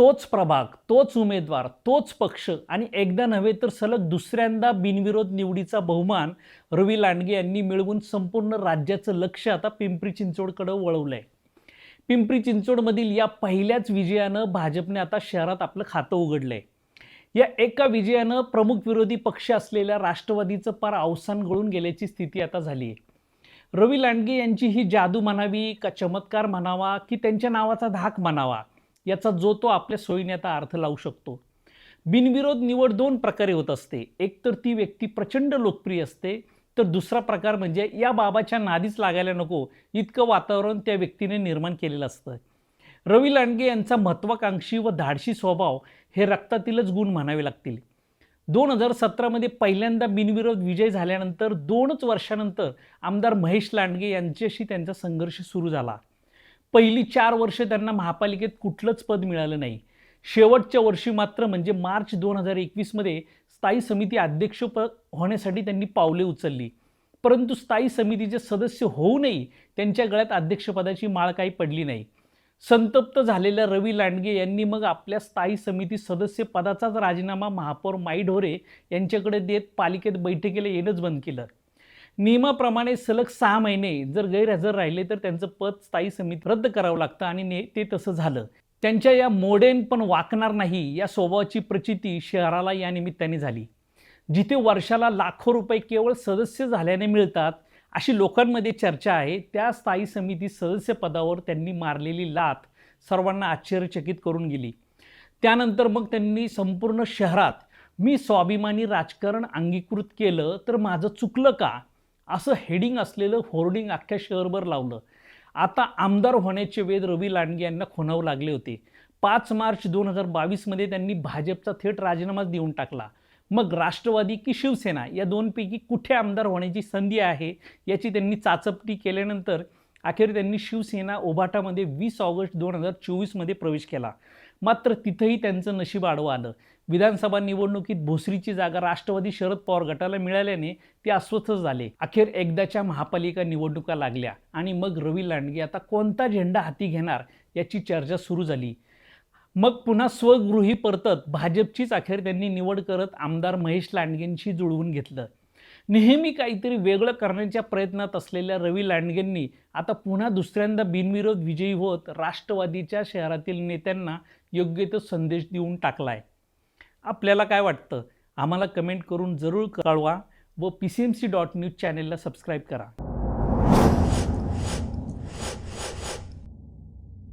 तोच प्रभाग तोच उमेदवार तोच पक्ष आणि एकदा नव्हे तर सलग दुसऱ्यांदा बिनविरोध निवडीचा बहुमान रवी लांडगे यांनी मिळवून संपूर्ण राज्याचं लक्ष आता पिंपरी चिंचवडकडे वळवलं आहे पिंपरी चिंचवडमधील या पहिल्याच विजयानं भाजपने आता शहरात आपलं खातं उघडलं आहे या एका विजयानं प्रमुख विरोधी पक्ष असलेल्या राष्ट्रवादीचं पार अवसान गळून गेल्याची स्थिती आता झाली आहे रवी लांडगे यांची ही जादू म्हणावी का चमत्कार म्हणावा की त्यांच्या नावाचा धाक म्हणावा? याचा जो तो आपल्या सोयीने आता अर्थ लावू शकतो. बिनविरोध निवड दोन प्रकारे होत असते. एक तर ती व्यक्ती प्रचंड लोकप्रिय असते तर दुसरा प्रकार म्हणजे या बाबाच्या नादीच लागायला नको इतकं वातावरण त्या व्यक्तीने निर्माण केलेलं असतं. रवी लांडगे यांचा महत्त्वाकांक्षी व धाडशी स्वभाव हे रक्तातीलच गुण म्हणावे लागतील. दोन हजार सतरामध्ये पहिल्यांदा बिनविरोध विजय झाल्यानंतर दोनच वर्षानंतर आमदार महेश लांडगे यांच्याशी त्यांचा संघर्ष सुरू झाला. पहिली चार वर्ष त्यांना महापालिकेत कुठलंच पद मिळालं नाही. शेवटच्या वर्षी मात्र म्हणजे मार्च दोन हजार एकवीसमध्ये स्थायी समिती अध्यक्षपद होण्यासाठी त्यांनी पावले उचलली. परंतु स्थायी समितीचे सदस्य होऊनही त्यांच्या गळ्यात अध्यक्षपदाची माळ काही पडली नाही. संतप्त झालेल्या रवी लांडगे यांनी मग आपल्या स्थायी समिती सदस्य पदाचाच राजीनामा महापौर माई ढोरे यांच्याकडे देत पालिकेत बैठकीला येणंच बंद केलं. नियमाप्रमाणे सलग सहा महिने जर गैरहजर राहिले तर त्यांचं पद स्थायी समिती रद्द करावं लागतं आणि ने ते तसं झालं. त्यांच्या या मोडेन पण वाकणार नाही या स्वभावाची प्रचिती शहराला या निमित्ताने झाली. जिथे वर्षाला लाखो रुपये केवळ सदस्य झाल्याने मिळतात अशी लोकांमध्ये चर्चा आहे. त्या स्थायी समिती सदस्यपदावर त्यांनी मारलेली लात सर्वांना आश्चर्यचकित करून गेली. त्यानंतर मग त्यांनी संपूर्ण शहरात मी स्वाभिमानी राजकारण अंगीकृत केलं तर माझं चुकलं का? असं हेडिंग असलेलं होर्डिंग अख्ख्या शहरभर लावलं. आता आमदार होण्याचे वेध रवी लांडगे यांना खुणावू लागले होते. पाच मार्च दोन हजार बावीसमध्ये त्यांनी भाजपचा थेट राजीनामाच देऊन टाकला. मग राष्ट्रवादी की शिवसेना या दोनपैकी कुठे आमदार होण्याची संधी आहे याची त्यांनी चाचपटी केल्यानंतर अखेर त्यांनी शिवसेना ओबाटामध्ये वीस ऑगस्ट दोन हजार चोवीसमध्ये प्रवेश केला. मात्र तिथंही त्यांचं नशीब आडवं आलं. विधानसभा निवडणुकीत भोसरीची जागा राष्ट्रवादी शरद पवार गटाला मिळाल्याने ते अस्वस्थ झाले. अखेर एकदाच्या महापालिका निवडणुका लागल्या आणि मग रवी लांडगे आता कोणता झेंडा हाती घेणार याची चर्चा सुरू झाली. मग पुन्हा स्वगृही परतत भाजपचीच अखेर त्यांनी निवड करत आमदार महेश लांडगेंशी जुळवून घेतलं. नेहमी काहीतरी वेगळं करण्याच्या प्रयत्नात असलेल्या रवी लांडगेंनी आता पुन्हा दुसऱ्यांदा बिनविरोध विजयी होत राष्ट्रवादीच्या शहरातील नेत्यांना योग्य तो संदेश देऊन टाकला आहे आपल्याला काय वाटतं? आम्हाला कमेंट करून जरूर कळवा व P C M C dot news चॅनेलला सबस्क्राईब करा.